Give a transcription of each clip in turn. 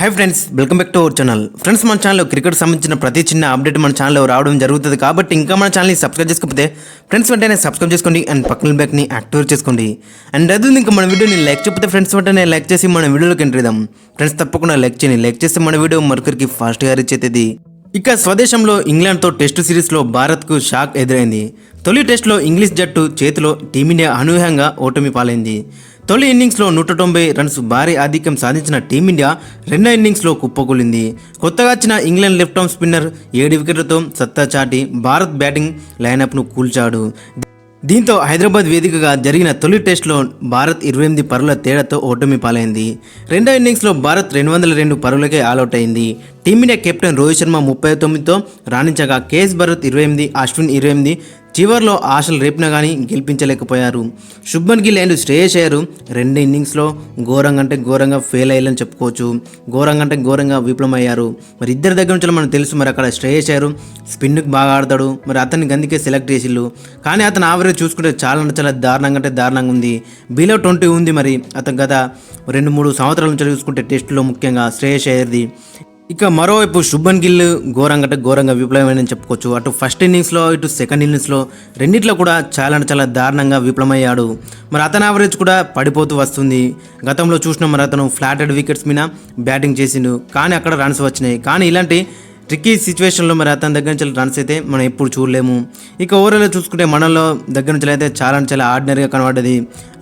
Hi friends welcome back to our channel friends మన ఛానల్లో cricket సంబంధించిన ప్రతి చిన్న అప్డేట్ మన ఛానల్లో రావడం జరుగుతుంది. కాబట్టి ఇంకా మన ఛానల్ని సబ్స్క్రైబ్ చేసుకోకపోతే ఫ్రెండ్స్ వెంటనే సబ్స్క్రైబ్ చేసుకోండి అండ్ పక్కన బ్యాక్ని యాక్టివేట్ చేసుకోండి. అండ్ అదే ఇంకా మన వీడియోని లైక్ చెప్పితే ఫ్రెండ్స్ వెంటనే లైక్ చేసి మన వీడియోలోకి ఎంటర్ ఇద్దాం ఫ్రెండ్స్ తప్పకుండా లైక్ చేయండి. లైక్ చేస్తే మన వీడియో మరొకరికి ఫాస్ట్గా రీచ్ అవుతుంది. ఇక స్వదేశంలో ఇంగ్లాండ్తో టెస్టు సిరీస్లో భారత్కు షాక్ ఎదురైంది. తొలి టెస్టులో ఇంగ్లీష్ జట్టు చేతిలో టీమిండియా అనూహ్యంగా ఓటమి పాలైంది. తొలి ఇన్నింగ్స్లో నూట తొంభై రన్స్ భారీ ఆధిక్యం సాధించిన టీమిండియా రెండో ఇన్నింగ్స్లో కుప్పకూలింది. కొత్తగా వచ్చిన ఇంగ్లాండ్ లెఫ్ట్ ఆర్మ్ స్పిన్నర్ ఏడు వికెట్లతో సత్తా చాటి భారత్ బ్యాటింగ్ లైనప్ను కూల్చాడు. దీంతో హైదరాబాద్ వేదికగా జరిగిన తొలి టెస్టులో భారత్ ఇరవై ఎనిమిది పరుల తేడాతో ఓటమి పాలైంది. రెండో ఇన్నింగ్స్లో భారత్ రెండు వందల రెండు పరులకే ఆల్అవుట్ అయింది. Team India captain Rohit Sharma ముప్పై తొమ్మిదితో రాణించగా కేఎస్ భరత్ ఇరవై ఎనిమిది అశ్విన్ ఇరవై ఎనిమిది చివర్లో ఆశలు రేపినా కానీ గెలిపించలేకపోయారు. శుభ్మన్ గిల్ అండ్ శ్రేయస్ అయ్యారు రెండు ఇన్నింగ్స్లో ఘోరంగా అంటే ఘోరంగా ఫెయిల్ అయ్యారని చెప్పుకోవచ్చు. ఘోరంగా అంటే ఘోరంగా విఫలమయ్యారు. మరి ఇద్దరి దగ్గర నుంచి మనకు తెలుసు మరి అక్కడ శ్రేయస్ అయ్యారు స్పిన్కి బాగా ఆడతాడు. మరి అతన్ని అందుకే సెలెక్ట్ చేసిళ్ళు. కానీ అతను ఆవరేజ్ చూసుకుంటే చాలా అంటే చాలా దారుణంగా అంటే దారుణంగా ఉంది. బిలో ట్వంటీ ఉంది మరి. అతను గత రెండు మూడు సంవత్సరాల నుంచి చూసుకుంటే టెస్టులో ముఖ్యంగా శ్రేయస్ అయ్యర్ది. ఇక మరోవైపు శుభన్ గిల్ ఘోరంగా ఘోరంగా విఫలమైందని చెప్పుకోవచ్చు. అటు ఫస్ట్ ఇన్నింగ్స్లో ఇటు సెకండ్ ఇన్నింగ్స్లో రెండిట్లో కూడా చాలా అంటే చాలా దారుణంగా విఫలమయ్యాడు మరి అతని యావరేజ్ కూడా పడిపోతూ వస్తుంది. గతంలో చూసిన మరి అతను ఫ్లాటెడ్ వికెట్స్ మీద బ్యాటింగ్ చేసిండు. కానీ అక్కడ రన్స్ వచ్చినాయి. కానీ ఇలాంటి ట్రిక్కీ సిచ్యువేషన్లో మరి అతని దగ్గర నుంచి రన్స్ అయితే మనం ఎప్పుడు చూడలేము. ఇక ఓవరాల్ చూసుకుంటే మనలో దగ్గర నుంచి అయితే చాలా చాలా ఆర్డినరీగా కనబడ్డది.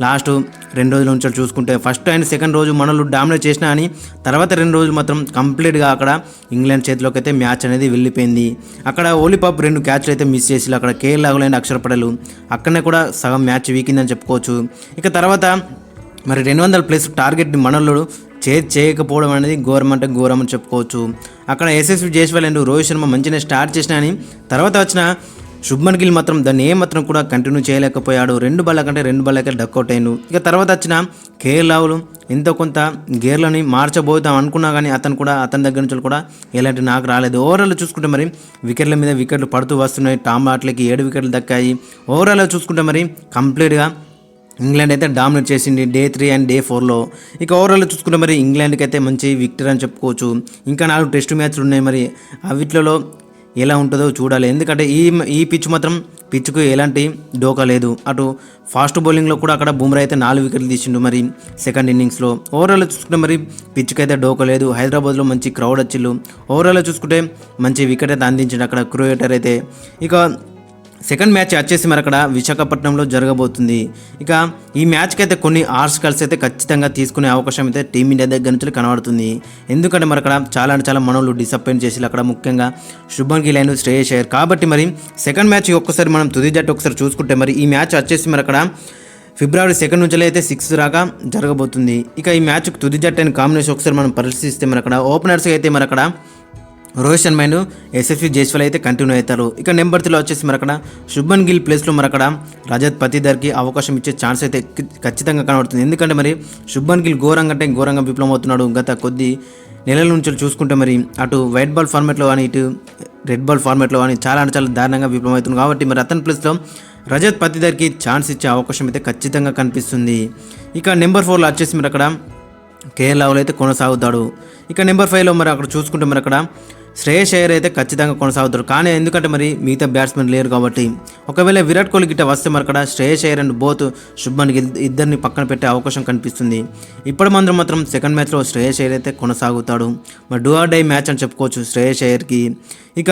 లాస్ట్ రెండు రోజుల నుంచి చూసుకుంటే ఫస్ట్ అండ్ సెకండ్ రోజు మనలు డామినేట్ చేసినా అని తర్వాత రెండు రోజులు మాత్రం కంప్లీట్గా అక్కడ ఇంగ్లాండ్ చేతిలోకి అయితే మ్యాచ్ అనేది వెళ్ళిపోయింది. అక్కడ ఓలీపాప్ రెండు క్యాచ్లు అయితే మిస్ చేసి అక్కడ కేఎల్ రాహుల్ అండ్ అక్షర అక్కడనే కూడా సగం మ్యాచ్ వీకిందని చెప్పుకోవచ్చు. ఇక తర్వాత మరి రెండు వందల ప్లస్ టార్గెట్ని మనల్లో చే చేయకపోవడం అనేది ఘోరం అంటే ఘోరం అని చెప్పుకోవచ్చు. అక్కడ ఎస్ఎస్వి జైస్వాల్ అండ్ రోహిత్ శర్మ మంచిగా స్టార్ట్ చేసినా అని తర్వాత వచ్చిన శుభ్మన్ గిల్ మాత్రం దాన్ని ఏమాత్రం మాత్రం కూడా కంటిన్యూ చేయలేకపోయాడు. రెండు బల్ల కంటే రెండు బల్లకే డక్అవుట్ అయ్యాను ఇక తర్వాత వచ్చిన కేఎల్ రాహుల్ ఎంతో కొంత గేర్లని మార్చబోతాం అనుకున్నా కానీ అతను కూడా అతని దగ్గర నుంచి కూడా ఎలాంటి నాకు రాలేదు. ఓవరాల్ చూసుకుంటే మరి వికెట్ల మీద వికెట్లు పడుతూ వస్తున్నాయి. టామ్ ఆట్లకి ఏడు వికెట్లు దక్కాయి. ఓవరాల్ చూసుకుంటే మరి కంప్లీట్గా ఇంగ్లాండ్ అయితే డామినేట్ చేసింది డే త్రీ అండ్ డే ఫోర్లో. ఇక ఓవరాల్ చూసుకుంటే మరి ఇంగ్లాండ్కి అయితే మంచి విక్టరీ అని చెప్పుకోవచ్చు. ఇంకా నాలుగు టెస్ట్ మ్యాచ్లు ఉన్నాయి మరి. అవిట్లలో ఎలా ఉంటుందో చూడాలి. ఎందుకంటే ఈ ఈ పిచ్ మాత్రం పిచ్కు ఎలాంటి డోకా లేదు. అటు ఫాస్ట్ బౌలింగ్లో కూడా అక్కడ బుమ్రా అయితే నాలుగు వికెట్లు తీసిండు మరి సెకండ్ ఇన్నింగ్స్లో. ఓవరాల్ చూసుకుంటే మరి పిచ్కి అయితే డోకా లేదు. హైదరాబాద్లో మంచి క్రౌడ్ వచ్చిళ్ళు ఓవరాల్ చూసుకుంటే మంచి వికెట్ అయితే అందించిండు అక్కడ క్రూయేటర్ అయితే. ఇక సెకండ్ మ్యాచ్ వచ్చేసి మరి అక్కడ విశాఖపట్నంలో జరగబోతుంది. ఇక ఈ మ్యాచ్కి అయితే కొన్ని ఆర్టికల్స్ అయితే ఖచ్చితంగా తీసుకునే అవకాశం అయితే టీమిండియా దగ్గర నుంచి కనబడుతుంది. ఎందుకంటే మరి అక్కడ చాలా అంటే చాలా మనోళ్ళు డిసప్పాయింట్ చేసి అక్కడ ముఖ్యంగా శుభన్ గిల్ అండ్ శ్రేయస్ అయ్యారు. కాబట్టి మరి సెకండ్ మ్యాచ్ ఒక్కసారి మనం తుది జట్టు ఒకసారి చూసుకుంటే మరి ఈ మ్యాచ్ వచ్చేసి మరి అక్కడ ఫిబ్రవరి సెకండ్ నుంచి అయితే సిక్స్ దాకా జరగబోతుంది. ఇక ఈ మ్యాచ్ తుది జట్టు అయిన కాంబినేషన్ ఒకసారి మనం పరిశీలిస్తే మరి అక్కడ ఓపెనర్స్ అయితే మరి అక్కడ రోహిత్ శర్మ అండ్ ఎస్ఎస్వి జైస్వాల్ అయితే కంటిన్యూ అవుతారు. ఇక నెంబర్ త్రీలో వచ్చేసి మరక్కడ శుభన్ గిల్ ప్లేస్లో మరి అక్కడ రజత్ పతిదర్కి అవకాశం ఇచ్చే ఛాన్స్ అయితే ఖచ్చితంగా కనబడుతుంది. ఎందుకంటే మరి శుభన్ గిల్ ఘోరంగా అంటే ఘోరంగా విప్లవం అవుతున్నాడు గత కొద్ది నెలల నుంచి చూసుకుంటే మరి అటు వైట్ బాల్ ఫార్మాట్లో కానీ ఇటు రెడ్ బాల్ ఫార్మాట్లో కానీ చాలా అంటే చాలా దారుణంగా విఫలమవుతుంది కాబట్టి మరి అతని ప్లేస్లో రజత్ పతిదర్కి ఛాన్స్ ఇచ్చే అవకాశం అయితే ఖచ్చితంగా కనిపిస్తుంది. ఇక నెంబర్ ఫోర్లో వచ్చేసి మరి అక్కడ కేఎల్ అయితే కొనసాగుతాడు. ఇక నెంబర్ ఫైవ్లో మరి అక్కడ చూసుకుంటే మరి అక్కడ శ్రేయస్ అయ్యర్ అయితే ఖచ్చితంగా కొనసాగుతాడు. కానీ ఎందుకంటే మరి మిగతా బ్యాట్స్మెన్ లేరు కాబట్టి ఒకవేళ విరాట్ కోహ్లీ గిట్ట వస్తే మరి శ్రేయస్ అయ్యర్ అండ్ బోత్ శుభ్మన్ ఇద్దరిని పక్కన పెట్టే అవకాశం కనిపిస్తుంది. ఇప్పటి మందరం మాత్రం సెకండ్ మ్యాచ్లో శ్రేయస్ అయ్యర్ అయితే కొనసాగుతాడు. మరి డూ ఆర్ డై మ్యాచ్ అని చెప్పుకోవచ్చు శ్రేయస్ అయ్యర్కి. ఇక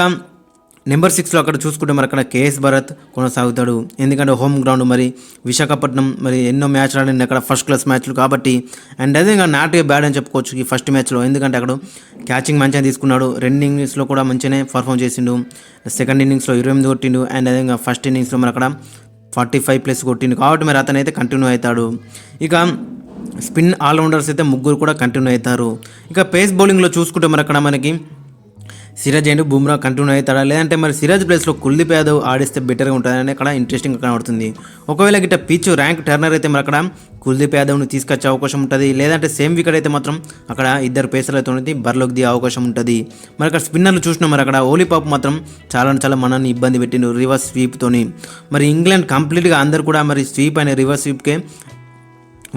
నెంబర్ సిక్స్లో అక్కడ చూసుకుంటే మరి అక్కడ కేఎస్ భరత్ కొనసాగుతాడు. ఎందుకంటే హోమ్ గ్రౌండ్ మరి విశాఖపట్నం మరి ఎన్నో మ్యాచ్లు ఆడింది అక్కడ ఫస్ట్ క్లాస్ మ్యాచ్లు కాబట్టి అండ్ అదే ఇంకా నాట్ బ్యాడ్ అని చెప్పుకోవచ్చు ఈ ఫస్ట్ మ్యాచ్లో ఎందుకంటే అక్కడ క్యాచింగ్ మంచిగా తీసుకున్నాడు. రెండు ఇన్నింగ్స్లో కూడా మంచిగానే పర్ఫామ్ చేసిండు. సెకండ్ ఇన్నింగ్స్లో ఇరవై ఎనిమిది కొట్టిండు. అండ్ అదే ఇంకా ఫస్ట్ ఇన్నింగ్స్లో మరి అక్కడ ఫార్టీ ఫైవ్ ప్లస్ కొట్టిండు. కాబట్టి మరి అతనైతే కంటిన్యూ అవుతాడు. ఇక స్పిన్ ఆల్రౌండర్స్ అయితే ముగ్గురు కూడా కంటిన్యూ అవుతారు. ఇక పేస్ బౌలింగ్లో చూసుకుంటే మరి అక్కడ మనకి సిరాజ్ అండ్ బుమ్రా కంటిన్యూ అవుతాడా? లేదంటే మరి సిరాజ్ ప్లేస్లో కుల్దీప్ యాదవ్ ఆడిస్తే బెటర్గా ఉంటుందని అక్కడ ఇంట్రెస్టింగ్ కనబడుతుంది. ఒకవేళ గిట్ట పిచ్ ర్యాంక్ టర్నర్ అయితే మరి అక్కడ కుల్దీప్ యాదవ్ను తీసుకొచ్చే అవకాశం ఉంటుంది. లేదంటే సేమ్ వికెట్ అయితే మాత్రం అక్కడ ఇద్దరు పేసర్లతో బర్లోకి బరిలోకి దిగే అవకాశం ఉంటుంది. మరి అక్కడ స్పిన్నర్లు చూసినా మరి అక్కడ ఓలీపాప్ మాత్రం చాలా చాలా మనల్ని ఇబ్బంది పెట్టిండు రివర్స్ స్వీప్తోని. మరి ఇంగ్లాండ్ కంప్లీట్గా అందరు కూడా మరి స్వీప్ అనే రివర్స్ స్వీప్కే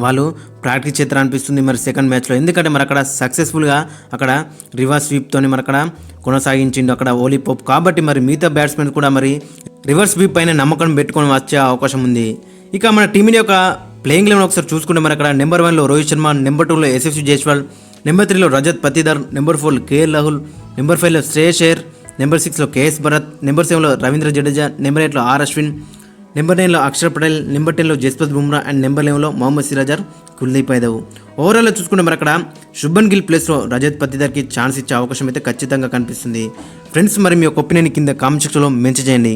వాళ్ళు ప్రాక్టీస్ చేస్తారు అనిపిస్తుంది మరి సెకండ్ మ్యాచ్లో ఎందుకంటే మరి అక్కడ సక్సెస్ఫుల్గా అక్కడ రివర్స్ స్వీప్తో మరి అక్కడ కొనసాగించిండు అక్కడ ఓలీ పోప్. కాబట్టి మరి మిగతా బ్యాట్స్మెన్ కూడా మరి రివర్స్ స్వీప్ పైన నమ్మకం పెట్టుకొని వచ్చే అవకాశం ఉంది. ఇక మన టీమిని యొక్క ప్లేయింగ్ లెవెన్ ఒకసారి చూసుకుంటే మరి అక్కడ నెంబర్ వన్లో రోహిత్ శర్మ నెంబర్ టూలో యశస్వి జైస్వాల్ నెంబర్ త్రీలో రజత్ పతిదర్ నెంబర్ ఫోర్లో కేఎల్ రాహుల్ నెంబర్ ఫైవ్లో శ్రేయస్ అయ్యర్ నెంబర్ సిక్స్లో కేఎస్ భరత్ నెంబర్ సెవెన్లో రవీంద్ర జడేజా నెంబర్ ఎయిట్లో ఆర్ అశ్విన్ నెంబర్ నైన్లో అక్షర్ పటేల్ నెంబర్ టెన్లో జస్ప్రీత్ బుమ్రా అండ్ నెంబర్ లెవెన్లో మొహమ్మద్ సిరాజర్ కుల్దీప్ యాదవ్. ఓవరాల్గా చూసుకుంటే మరి అక్కడ శుభన్ గిల్ ప్లేస్లో రజత్ పతిదర్కి ఛాన్స్ ఇచ్చే అవకాశం అయితే ఖచ్చితంగా కనిపిస్తుంది. ఫ్రెండ్స్ మరి మీ యొక్క ఒపీనియన్ కింద కామెంట్ సెక్షన్లో మెన్షన్ చేయండి.